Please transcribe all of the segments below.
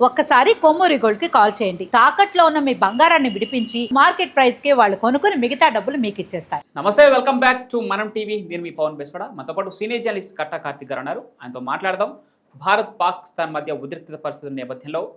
ఒక్కసారి కొమ్మూరి గోల్డ్కి కాల్ చేయండి. తాకట్లో ఉన్న మీ బంగారాన్ని విడిపించి మార్కెట్ ప్రైస్కి వాళ్ళు కొనుక్కుని మిగతా డబ్బులు మీకు ఇచ్చేస్తారు. నమస్తే welcome back to Manam TV. నేను మీ పవన్ బెస్వడ. మనతో పాటు సీనియర్ జర్నలిస్ట్ కట్ట కార్తిక్ గారు ఉన్నారు. ఆయనతో మాట్లాడదాం. భారత్ పాకిస్తాన్ మధ్య ఉద్రిక్తత పరిస్థితుల నేపథ్యంలో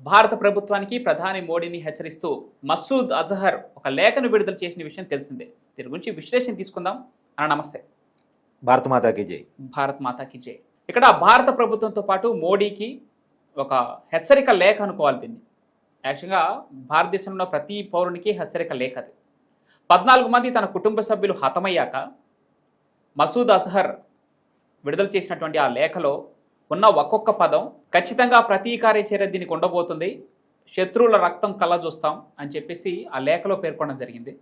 భారత ప్రభుత్వానికి ప్రధాని మోడీని హెచ్చరిస్తూ మసూద్ అజహర్ ఒక లేఖను విడుదల చేసిన విషయం తెలిసిందే. దీని గురించి విశ్లేషణ తీసుకుందాం. అన్న నమస్తే. భారత మాతాకి జై. భారత్ మాతాకి జై. ఇక్కడ భారత ప్రభుత్వంతో పాటు మోడీకి ఒక హెచ్చరిక లేఖ అనుకోవాలి దీన్ని. యాక్చువల్గా భారతదేశంలో ప్రతి పౌరునికి హెచ్చరిక లేఖ అది. పద్నాలుగు మంది తన కుటుంబ సభ్యులు హతమయ్యాక మసూద్ అజహర్ విడుదల చేసినటువంటి ఆ లేఖలో ఉన్న ఒక్కొక్క పదం ఖచ్చితంగా ప్రతీకార చర్య దీనికి ఉండబోతుంది. శత్రువుల రక్తం కళ్ళ చూస్తాం అని చెప్పేసి ఆ లేఖలో పేర్కొనడం జరిగింది.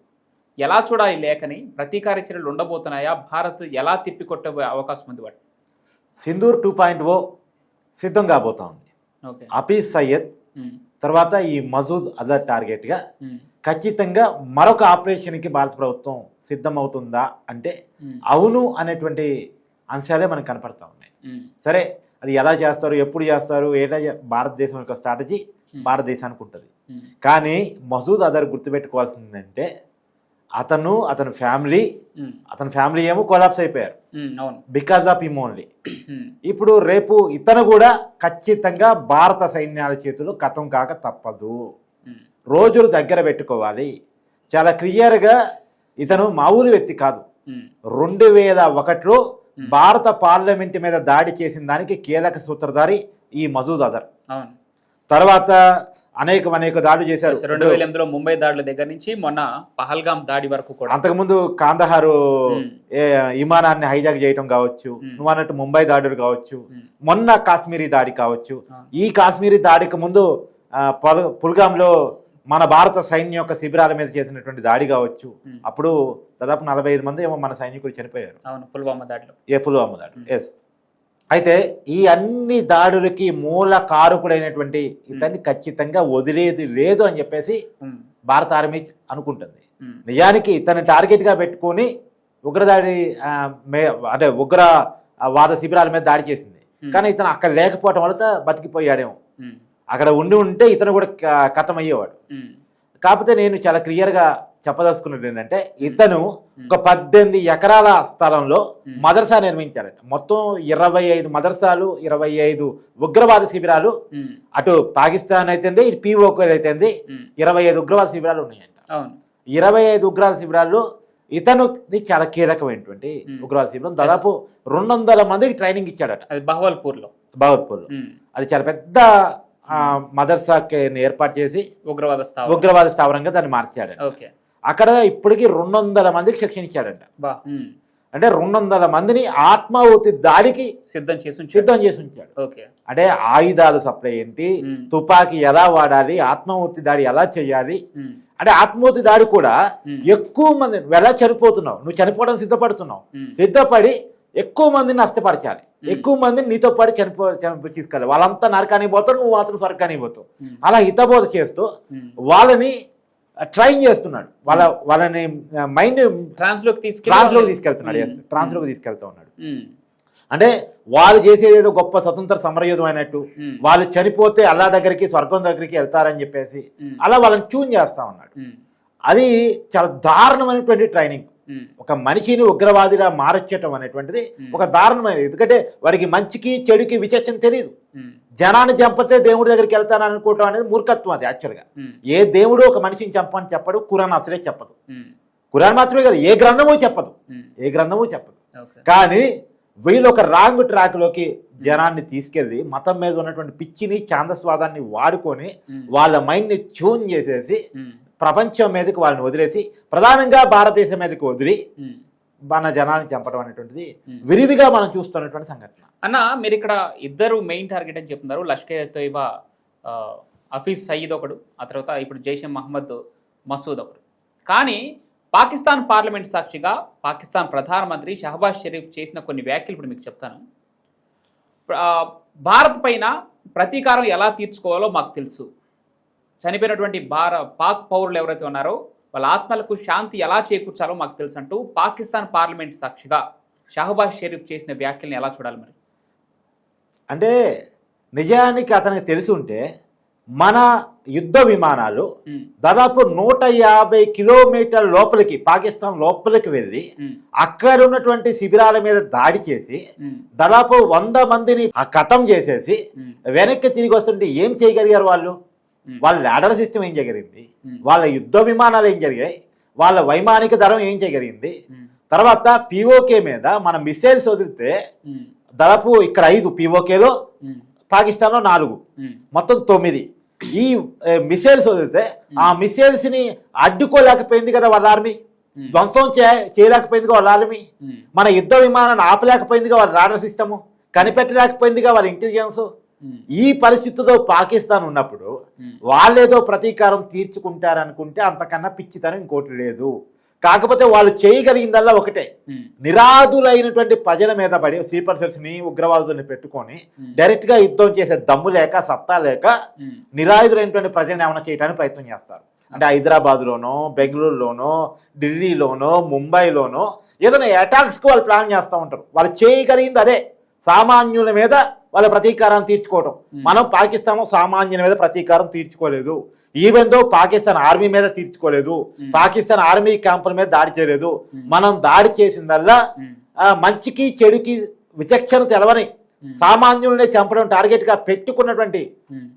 ఎలా చూడాలి ఈ లేఖని? ప్రతీకార చర్యలు ఉండబోతున్నాయా? భారత్ ఎలా తిప్పికొట్టే అవకాశం ఉంది వాటి? సింధూర్ టూ పాయింట్ ఓ సిద్ధం కాబోతోంది. హఫీజ్ సయ్యద్ తర్వాత ఈ మజూద్ అజర్ టార్గెట్గా ఖచ్చితంగా మరొక ఆపరేషన్కి భారత ప్రభుత్వం సిద్ధం అవుతుందా అంటే అవును అనేటువంటి అంశాలే మనకు కనపడతా ఉన్నాయి. సరే అది ఎలా చేస్తారు ఎప్పుడు చేస్తారు ఏటా భారతదేశం యొక్క స్ట్రాటజీ భారతదేశానికి ఉంటుంది. కానీ మసూద్ అజర్ గుర్తుపెట్టుకోవాల్సిందంటే అతను అతని ఫ్యామిలీ అతని ఫ్యామిలీ ఏమో కొలాప్స్ అయిపోయారు. బికాజ్ ఆఫ్ ఇమ్ ఓన్లీ ఇప్పుడు రేపు ఇతను కూడా ఖచ్చితంగా భారత సైన్యాల చేతిలో కథం కాక తప్పదు. రోజులు దగ్గర పెట్టుకోవాలి. చాలా క్లియర్గా ఇతను మామూలు వ్యక్తి కాదు. రెండు వేల ఒకటిలో భారత పార్లమెంట్ మీద దాడి చేసిన దానికి కీలక సూత్రధారి ఈ మజూద్ అవును. తర్వాత అనేక అనేక దాడులు చేశారు. రెండు వేల ఎనిమిదిలో ముంబై దాడుల దగ్గర నుంచి మొన్న పహల్గాం దాడి వరకు కూడా. అంతకుముందు కాందహారు విమానాన్ని హైజాక్ చేయడం కావచ్చు. నువ్వు అన్నట్టు ముంబై దాడులు కావచ్చు మొన్న కాశ్మీరీ దాడి కావచ్చు. ఈ కాశ్మీరీ దాడికి ముందు పుల్గాంలో మన భారత సైన్యం యొక్క శిబిరాల మీద చేసినటువంటి దాడి కావచ్చు. అప్పుడు దాదాపు నలభై ఐదు మంది ఏమో మన సైనికులు చనిపోయారు. అవును పుల్వామా దాడిలో. ఏ పుల్వామా దాడి. ఎస్ అయితే ఈ అన్ని దాడులకి మూల కారకుడైనటువంటి ఇతన్ని ఖచ్చితంగా వదిలేది లేదు అని చెప్పేసి భారత ఆర్మీ అనుకుంటుంది. నిజానికి ఇతన్ని టార్గెట్గా పెట్టుకొని ఉగ్రదాడి అంటే ఉగ్ర వాద శిబిరాల మీద దాడి చేసింది. కానీ ఇతను అక్కడ లేకపోవటం వల్ల బతికిపోయాడేమో. అక్కడ ఉండి ఉంటే ఇతను కూడా క- కథం అయ్యేవాడు ఉమ్, కాకపోతే నేను చాలా క్లియర్గా చెప్పదలుచుకున్నది ఏంటంటే ఇతను ఒక పద్దెనిమిది ఎకరాల స్థలంలో. మదర్సా నిర్మించారట. మొత్తం ఇరవై ఐదు మదర్సాలు ఇరవై ఐదు ఉగ్రవాద శిబిరాలు అటు పాకిస్తాన్ అయితే ఇటు పీఓకి అయితే ఇరవై ఐదు ఉగ్రవాద శిబిరాలు ఉన్నాయంట. ఇరవై ఐదు ఉగ్రవాద శిబిరాల్లో ఇతను చాలా కీలకమైనటువంటి. ఉగ్రవాద శిబిరం. దాదాపు రెండు వందల మందికి ట్రైనింగ్ ఇచ్చాడట. అది బహవల్పూర్లో. బాగోత్పూర్లో ఉమ్, అది చాలా పెద్ద మదర్సాకి ఏర్పాటు చేసి ఉగ్రవాద ఉగ్రవాద స్థావరంగా దాన్ని మార్చాడు ఓకే. అక్కడ ఇప్పటికి రెండు వందల మందికి శిక్షణ ఇచ్చాడంట అంటే రెండు వందల మందిని ఆత్మాహుతి దాడికి సిద్ధం చేసి ఉంచాడు. సిద్ధం చేసి ఉంచాడు. ఓకే. అంటే ఆయుధాలు సప్లై ఏంటి? తుపాకీ ఎలా వాడాలి? ఆత్మాహుతి దాడి ఎలా చేయాలి? అంటే ఆత్మాహుతి దాడి కూడా ఎక్కువ మంది ఎలా చనిపోతున్నావు? నువ్వు చనిపోవడం సిద్ధపడుతున్నావు. సిద్ధపడి ఎక్కువ మందిని నష్టపరచాలి. Hmm. ఎక్కువ మందిని నీతో పాటు చనిపో తీసుకెళ్ళాలి. వాళ్ళంతా నరకానికి పోతారు నువ్వు మాత్రం స్వర్గానికి పోతావు. అలా హితబోధ చేస్తూ. వాళ్ళని ట్రైన్ చేస్తున్నాడు. వాళ్ళ వాళ్ళని మైండ్ ట్రాన్స్లోకి తీసుకెళ్ళి ట్రాన్స్లోకి తీసుకెళ్తున్నాడు ట్రాన్స్లోకి తీసుకెళ్తా ఉన్నాడు. ఉమ్, అంటే వాళ్ళు చేసేది ఏదో గొప్ప స్వతంత్ర సమరయుధం అయినట్టు ఉమ్, వాళ్ళు చనిపోతే అల్లా దగ్గరికి స్వర్గం దగ్గరికి వెళ్తారని చెప్పేసి అలా వాళ్ళని ట్యూన్ చేస్తా ఉన్నాడు. అది చాలా దారుణమైనటువంటి ట్రైనింగ్ ఒక మనిషిని ఉగ్రవాదిగా మార్చటం అనేటువంటిది. ఒక దారుణమైనది ఎందుకంటే వాడికి మంచికి చెడుకి విచక్షణ తెలియదు జనాన్ని చంపితే దేవుడి దగ్గరికి వెళ్తాను అనుకోవటం అనేది మూర్ఖత్వం అది యాక్చువల్గా ఏ దేవుడు ఒక మనిషిని చంపని చెప్పడు కురాన్ అసలే చెప్పదు. కురాన్ మాత్రమే కాదు ఏ గ్రంథము చెప్పదు. ఏ గ్రంథము చెప్పదు. కానీ వీళ్ళు ఒక రాంగ్ ట్రాక్లోకి జనాన్ని తీసుకెళ్ళి మతం మీద ఉన్నటువంటి పిచ్చిని ఛాందస్వాదాన్ని వాడుకొని వాళ్ళ మైండ్ని ట్యూన్ చేసేసి ప్రపంచం మీదకి వాళ్ళని వదిలేసి ప్రధానంగా భారతదేశం మీదకి వదిలి. మన జనాన్ని చంపడం అనేటువంటిది. విరివిగా మనం చూస్తున్నటువంటి సంఘటన. అన్న మీరు ఇక్కడ ఇద్దరు మెయిన్ టార్గెట్ అని చెప్తున్నారు. లష్కర్ తోయిబా హఫీజ్ సయీద్ ఒకడు ఆ తర్వాత ఇప్పుడు జైషే మహమ్మద్ మసూద్ ఒకడు. కానీ పాకిస్తాన్ పార్లమెంట్ సాక్షిగా పాకిస్తాన్ ప్రధానమంత్రి షహబాజ్ షరీఫ్ చేసిన కొన్ని వ్యాఖ్యలు ఇప్పుడు మీకు చెప్తాను. భారత్ పైన ప్రతీకారం ఎలా తీర్చుకోవాలో మాకు తెలుసు. చనిపోయినటువంటి భార పాక్ పౌరులు ఎవరైతే ఉన్నారో వాళ్ళ ఆత్మలకు శాంతి ఎలా చేకూర్చాలో మాకు తెలుసు అంటూ పాకిస్తాన్ పార్లమెంట్ సాక్షిగా షహబాజ్ షరీఫ్ చేసిన వ్యాఖ్యల్ని ఎలా చూడాలి మరి? అంటే నిజానికి అతనికి తెలిసి ఉంటే మన యుద్ధ విమానాలు దాదాపు నూట యాభై కిలోమీటర్ల లోపలికి పాకిస్తాన్ లోపలికి వెళ్ళి అక్కడ ఉన్నటువంటి శిబిరాల మీద దాడి చేసి దాదాపు వంద మందిని కథం చేసేసి వెనక్కి తిరిగి వస్తుంటే ఏం చేయగలిగారు వాళ్ళు? వాళ్ళ లాడర్ సిస్టమ్ ఏం ఉమ్, వాళ్ళ యుద్ధ విమానాలు ఏం జరిగాయి? వాళ్ళ వైమానిక దళం ఏం ఉమ్, తర్వాత పిఓకే మీద మన మిసైల్స్ వదిలితే దాదాపు ఇక్కడ ఐదు పిఓకేలో పాకిస్తాన్లో నాలుగు మొత్తం తొమ్మిది. ఈ మిసైల్స్ వదిలితే ఆ మిసైల్స్ని అడ్డుకోలేకపోయింది కదా వాళ్ళ ఆర్మీ? ధ్వంసం చేయలేకపోయిందిగా వాళ్ళ ఆర్మీ? మన యుద్ధ విమానాన్ని ఆపలేకపోయిందిగా వాళ్ళ రాడర్ సిస్టము? కనిపెట్టలేకపోయిందిగా వాళ్ళ ఇంటెలిజెన్స్? ఈ పరిస్థితితో పాకిస్తాన్ ఉన్నప్పుడు వాళ్ళేదో ప్రతీకారం తీర్చుకుంటారనుకుంటే అంతకన్నా పిచ్చితనం ఇంకోటి లేదు. కాకపోతే వాళ్ళు చేయగలిగిందల్లా ఒకటే. నిరాదులైనటువంటి ప్రజల మీద పడి స్లీపర్ సెల్స్ని ఉగ్రవాదుల్ని పెట్టుకొని డైరెక్ట్గా యుద్ధం చేసే దమ్ము లేక సత్తా లేక నిరాయుధులైనటువంటి ప్రజల్ని ఏమైనా చేయడానికి ప్రయత్నం చేస్తారు. అంటే హైదరాబాద్లోనో బెంగళూరులోనో ఢిల్లీలోనో ముంబైలోనో ఏదైనా అటాక్స్కి వాళ్ళు ప్లాన్ చేస్తూ ఉంటారు. వాళ్ళు చేయగలిగింది అదే. సామాన్యుల మీద వాళ్ళ ప్రతీకారాన్ని తీర్చుకోవడం మనం పాకిస్తాన్ సామాన్యుల మీద ప్రతీకారం తీర్చుకోలేదు. ఈవెన్ దో పాకిస్తాన్ ఆర్మీ మీద తీర్చుకోలేదు. పాకిస్తాన్ ఆర్మీ క్యాంపుల మీద దాడి చేయలేదు. మనం దాడి చేసిందల్లా మంచికి చెడుకి విచక్షణ తెలవని సామాన్యుల్ని చంపడం టార్గెట్గా పెట్టుకున్నటువంటి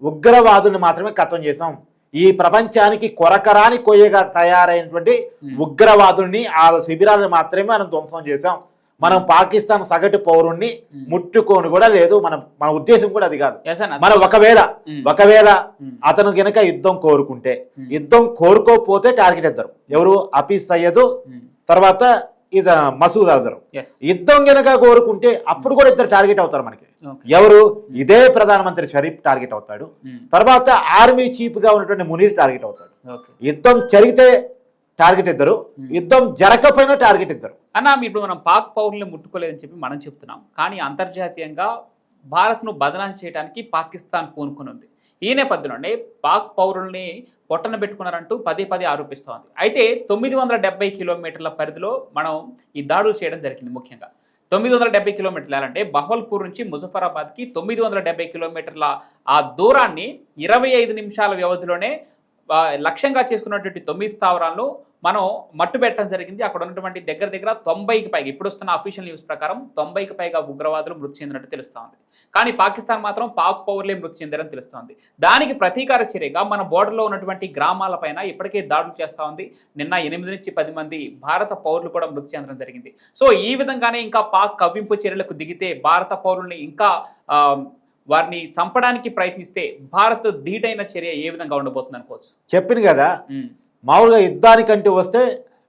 ఉగ్రవాదుల్ని మాత్రమే కథం చేశాం. ఈ ప్రపంచానికి కొరకరాని కొయ్యగా తయారైనటువంటి. ఉగ్రవాదుల్ని ఆ శిబిరాలను మాత్రమే మనం ధ్వంసం చేశాం. మనం పాకిస్తాన్ సగటు పౌరుణ్ణి. ముట్టుకోని కూడా లేదు. మన మన ఉద్దేశం కూడా అది కాదు. మనం ఒకవేళ ఒకవేళ అతను గనక యుద్ధం కోరుకుంటే. యుద్ధం కోరుకోకపోతే టార్గెట్ ఇద్దరు. ఎవరు? హఫీజ్ సయ్యద్ తర్వాత ఇది మసూద్ అజర్. Yes, యుద్ధం గనక కోరుకుంటే అప్పుడు కూడా ఇద్దరు టార్గెట్ అవుతారు మనకి. ఎవరు? ఇదే ప్రధానమంత్రి షరీఫ్ టార్గెట్ అవుతాడు. తర్వాత ఆర్మీ చీఫ్గా ఉన్నటువంటి మునీర్ టార్గెట్ అవుతాడు. యుద్ధం జరిగితే టార్గెట్ ఇద్దరు. యుద్ధం జరగకపోయినా టార్గెట్ ఇద్దరు. అన్న ఇప్పుడు మనం పాక్ పౌరుల్ని ముట్టుకోలేదని చెప్పి మనం చెప్తున్నాం. కానీ అంతర్జాతీయంగా భారత్ను బదనాం చేయడానికి పాకిస్తాన్ పూనుకుని ఉంది. ఈ నేపథ్యంలోనే పాక్ పౌరుల్ని పొట్టన పెట్టుకున్నారంటూ పదే పదే ఆరోపిస్తోంది. అయితే తొమ్మిది వందల డెబ్బై కిలోమీటర్ల పరిధిలో మనం ఈ దాడులు చేయడం జరిగింది ముఖ్యంగా. తొమ్మిది వందల డెబ్బై కిలోమీటర్లు అంటే బహవల్పూర్ నుంచి ముజఫరాబాద్కి తొమ్మిది వందల డెబ్బై కిలోమీటర్ల ఆ దూరాన్ని ఇరవై ఐదు నిమిషాల వ్యవధిలోనే లక్ష్యంగా చేసుకున్నటువంటి తొమ్మిది స్థావరాలను మనం మట్టు పెట్టడం జరిగింది. అక్కడ ఉన్నటువంటి దగ్గర దగ్గర తొంభైకి పైగా ఇప్పుడు వస్తున్న అఫీషియల్ న్యూస్ ప్రకారం తొంభైకి పైగా ఉగ్రవాదులు మృతి చెందినట్టు తెలుస్తోంది. కానీ పాకిస్తాన్ మాత్రం పాక్ పౌరులే మృతి చెందారని తెలుస్తోంది. దానికి ప్రతీకార చర్యగా మన బోర్డర్లో ఉన్నటువంటి గ్రామాలపైన ఇప్పటికే దాడులు చేస్తూ ఉంది. నిన్న ఎనిమిది నుంచి పది మంది భారత పౌరులు కూడా మృతి చెందడం జరిగింది. సో ఈ విధంగానే ఇంకా పాక్ కవ్వింపు చర్యలకు దిగితే భారత పౌరుల్ని ఇంకా వారిని చంపడానికి ప్రయత్నిస్తే భారత్ ధీటైన చర్య ఏ విధంగా ఉండబోతుంది అనుకోవచ్చు? చెప్పింది కదా మామూలుగా యుద్ధానికంటూ వస్తే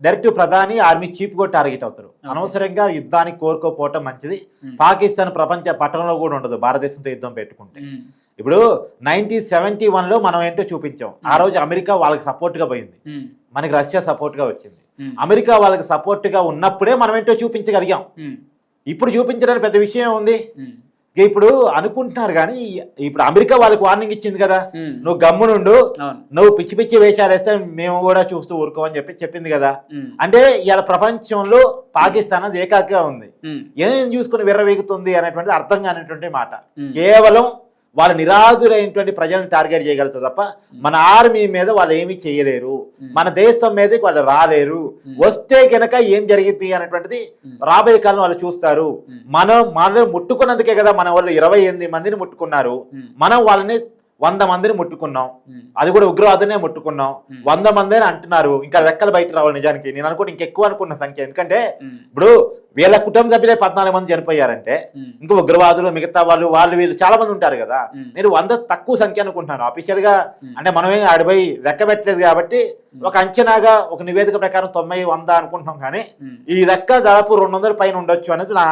డైరెక్ట్ ప్రధాని ఆర్మీ చీఫ్ కూడా టార్గెట్ అవుతారు. అనవసరంగా యుద్ధానికి కోరుకోపోవటం మంచిది. పాకిస్తాన్ ప్రపంచ పట్టణంలో కూడా ఉండదు భారతదేశంతో యుద్ధం పెట్టుకుంటే. ఇప్పుడు నైన్టీన్ సెవెంటీ వన్లో మనం ఏంటో చూపించాం. ఆ రోజు అమెరికా వాళ్ళకి సపోర్ట్గా పోయింది మనకి రష్యా సపోర్ట్గా వచ్చింది అమెరికా వాళ్ళకి సపోర్ట్గా ఉన్నప్పుడే మనం ఏంటో చూపించగలిగాం. ఇప్పుడు చూపించడానికి పెద్ద విషయం ఉంది ఇప్పుడు అనుకుంటున్నారు కానీ ఇప్పుడు అమెరికా వాళ్ళకి వార్నింగ్ ఇచ్చింది కదా. నువ్వు గమ్మునుండు నువ్వు పిచ్చి పిచ్చి వేషాలు వేస్తే మేము కూడా చూస్తూ ఊరుకోమని చెప్పి చెప్పింది కదా. అంటే ఇవాళ ప్రపంచంలో పాకిస్తాన్ అది ఏకాకిగా ఉంది. ఏం చూసుకుని విర్రవీగుతుంది అనేటువంటిది అర్థం కానిటువంటి మాట. కేవలం వాళ్ళ నిరాధులైనటువంటి ప్రజలను టార్గెట్ చేయగలుగుతారు తప్ప మన ఆర్మీ మీద వాళ్ళు ఏమీ చేయలేరు. మన దేశం మీదకి వాళ్ళు రాలేరు. వస్తే గనక ఏం జరిగింది అనేటువంటిది రాబోయే కాలం వాళ్ళు చూస్తారు. మనం మనల్ని ముట్టుకున్నందుకే కదా మన వాళ్ళు ఇరవై ఎనిమిది మందిని ముట్టుకున్నారు. మనం వాళ్ళని వంద మందిని ముట్టుకున్నాం. అది కూడా ఉగ్రవాదనే ముట్టుకున్నాం. వంద మంది అని అంటున్నారు. ఇంకా లెక్కలు బయట రావాలి నిజానికి. నేను అనుకుంటే ఇంకెక్కువ అనుకున్న సంఖ్య. ఎందుకంటే ఇప్పుడు వీళ్ళ కుటుంబ సభ్యులే పద్నాలుగు మంది చనిపోయారంటే ఇంకా ఉగ్రవాదులు మిగతా వాళ్ళు వాళ్ళు వీళ్ళు చాలా మంది ఉంటారు కదా. నేను వంద తక్కువ సంఖ్య అనుకుంటున్నాను. అఫీషియల్గా అంటే మనమే ఆడిపోయి లెక్క పెట్టలేదు కాబట్టి ఒక అంచనాగా ఒక నివేదిక ప్రకారం తొంభై వంద అనుకుంటున్నాం కానీ. ఈ లెక్క దాదాపు రెండు వందల పైన ఉండొచ్చు అనేది నా.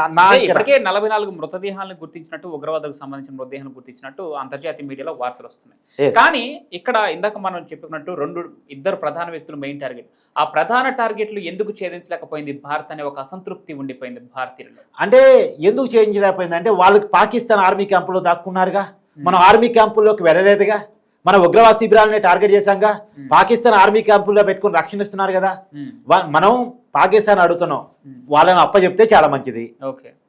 ఇప్పటికే నలభై నాలుగు మృతదేహాలను గుర్తించినట్టు ఉగ్రవాదులకు సంబంధించిన మృతదేహాలను గుర్తించినట్టు అంతర్జాతీయ మీడియాలో వార్తలు వస్తున్నాయి. కానీ ఇక్కడ ఇందాక మనం చెప్పుకున్నట్టు రెండు ఇద్దరు ప్రధాన వ్యక్తులు మెయిన్ టార్గెట్ ఆ ప్రధాన టార్గెట్లు ఎందుకు ఛేదించలేకపోయింది భారత్ అనే ఒక అసంతృప్తి ఉండిపోయింది భారతీయులలో. అంటే ఎందుకు చేంజ్ లేకపోయింది అంటే వాళ్ళకి పాకిస్తాన్ ఆర్మీ క్యాంపులో దాక్కున్నారుగా. మనం ఆర్మీ క్యాంపుల్లోకి వెళ్ళలేదుగా. మన ఉగ్రవాద శిబిరాలని టార్గెట్ చేశాంగా. పాకిస్తాన్ ఆర్మీ క్యాంపుల్లో పెట్టుకుని రక్షణ ఇస్తున్నారు కదా. మనం పాకిస్తాన్ అడుగుతున్నాం. వాళ్ళని అప్పచెప్తే చాలా మంచిది.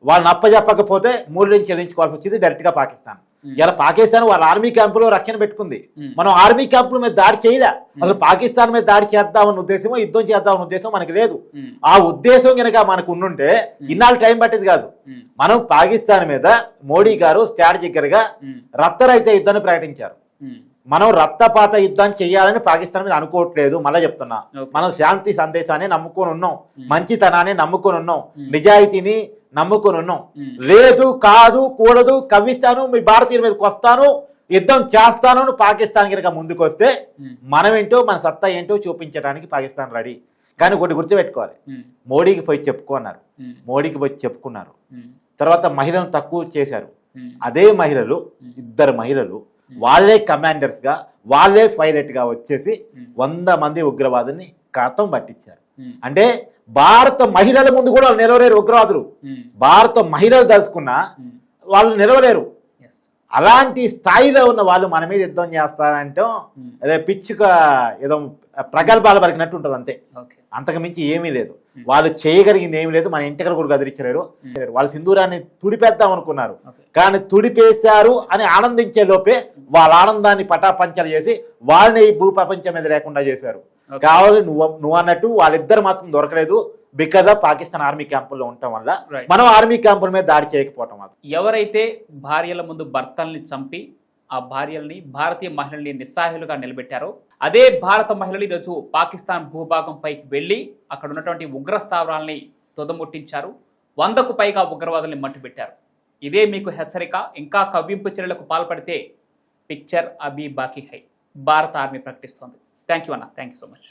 వాళ్ళని అప్పచెప్పకపోతే మూల్యం చెల్లించుకోవాల్సి వచ్చింది డైరెక్ట్గా పాకిస్తాన్ ఇలా పాకిస్తాన్ వాళ్ళ ఆర్మీ క్యాంపులో రక్షణ పెట్టుకుంది. మనం ఆర్మీ క్యాంపుల మీద దాడి చేయలే. అసలు పాకిస్తాన్ మీద దాడి చేద్దామన్న ఉద్దేశమో యుద్ధం చేద్దామన్న ఉద్దేశం మనకి లేదు. ఆ ఉద్దేశం కనుక మనకు ఉండుంటే ఇన్నాళ్ళు టైం పట్టేది కాదు. మనం పాకిస్తాన్ మీద మోడీ గారు స్ట్రాటజికల్గా ఉమ్. రక్తరహిత యుద్ధాన్ని ప్రకటించారు. మనం రక్తపాత యుద్ధం చేయాలని పాకిస్తాన్ మీద అనుకోవట్లేదు మళ్ళీ చెప్తున్నా. మనం శాంతి సందేశాన్ని నమ్ముకొని ఉన్నాం. మంచితనాన్ని నమ్ముకొని ఉన్నాం. నిజాయితీని నమ్ముకొని ఉన్నాం. లేదు కాదు కూడదు కవ్విస్తాను మీ భారతీయుల మీదకి వస్తాను యుద్ధం చేస్తాను అని పాకిస్తాన్ కనుక ముందుకు వస్తే ఉమ్. మనం ఏంటో మన సత్తా ఏంటో చూపించడానికి పాకిస్తాన్ రెడీ కానీ ఒకటి గుర్తుపెట్టుకోవాలి. మోడీకి పోయి చెప్పుకున్నారు. మోడీకి పోయి చెప్పుకున్నారు. తర్వాత మహిళలను తక్కువ చేశారు. అదే మహిళలు ఇద్దరు మహిళలు వాళ్ళే కమాండర్స్గా వాళ్ళే పైలట్గా వచ్చేసి ఉమ్. వంద మంది ఉగ్రవాదుల్ని కాతం పట్టించారు ఉమ్. అంటే భారత మహిళల ముందు కూడా వాళ్ళు నిలవలేరు ఉగ్రవాదులు. భారత మహిళలు తలుచుకున్నా ఉమ్. వాళ్ళు నిలవలేరు అలాంటి స్థాయిలో ఉన్న వాళ్ళు మన మీద యుద్ధం చేస్తారంటే. అదే పిచ్చుక ఏదో ప్రగల్భాలు పలికినట్టు ఉంటుంది అంతే అంతకు మించి ఏమీ లేదు. వాళ్ళు చేయగలిగింది ఏమీ లేదు. మన ఇంటికలు కూడా కదిరించలేరు వాళ్ళు సింధూరాన్ని తుడిపేద్దాం అనుకున్నారు. కానీ తుడిపేశారు అని ఆనందించే లోపే వాళ్ళ ఆనందాన్ని పటాపంచలు చేసి వాళ్ళని ఈ భూ ప్రపంచం మీద లేకుండా చేశారు. కావాలి నువ్వు నువ్వు అన్నట్టు వాళ్ళిద్దరు మాత్రం దొరకలేదు. బికాజ్ ఆఫ్ పాకిస్తాన్ ఆర్మీ క్యాంపుల్లో ఉండటం వల్ల. మనం ఆర్మీ క్యాంపుల మీద దాడి చేయకపోవటం వల్ల ఎవరైతే భార్యల ముందు భర్తల్ని చంపి ఆ భార్యల్ని భారతీయ మహిళల్ని నిస్సహాయులుగా నిలబెట్టారో అదే భారత మహిళలు ఈరోజు పాకిస్తాన్ భూభాగం పైకి వెళ్ళి అక్కడ ఉన్నటువంటి ఉగ్ర స్థావరాల్ని తుదముట్టించారు. వందకు పైగా ఉగ్రవాదుల్ని మట్టుబెట్టారు. ఇదే మీకు హెచ్చరిక. ఇంకా కవ్వింపు చర్యలకు పాల్పడితే పిక్చర్ అబీ బాకీ హై. భారత ఆర్మీ ప్రకటిస్తోంది. థ్యాంక్ యూ అన్న. Thank you so much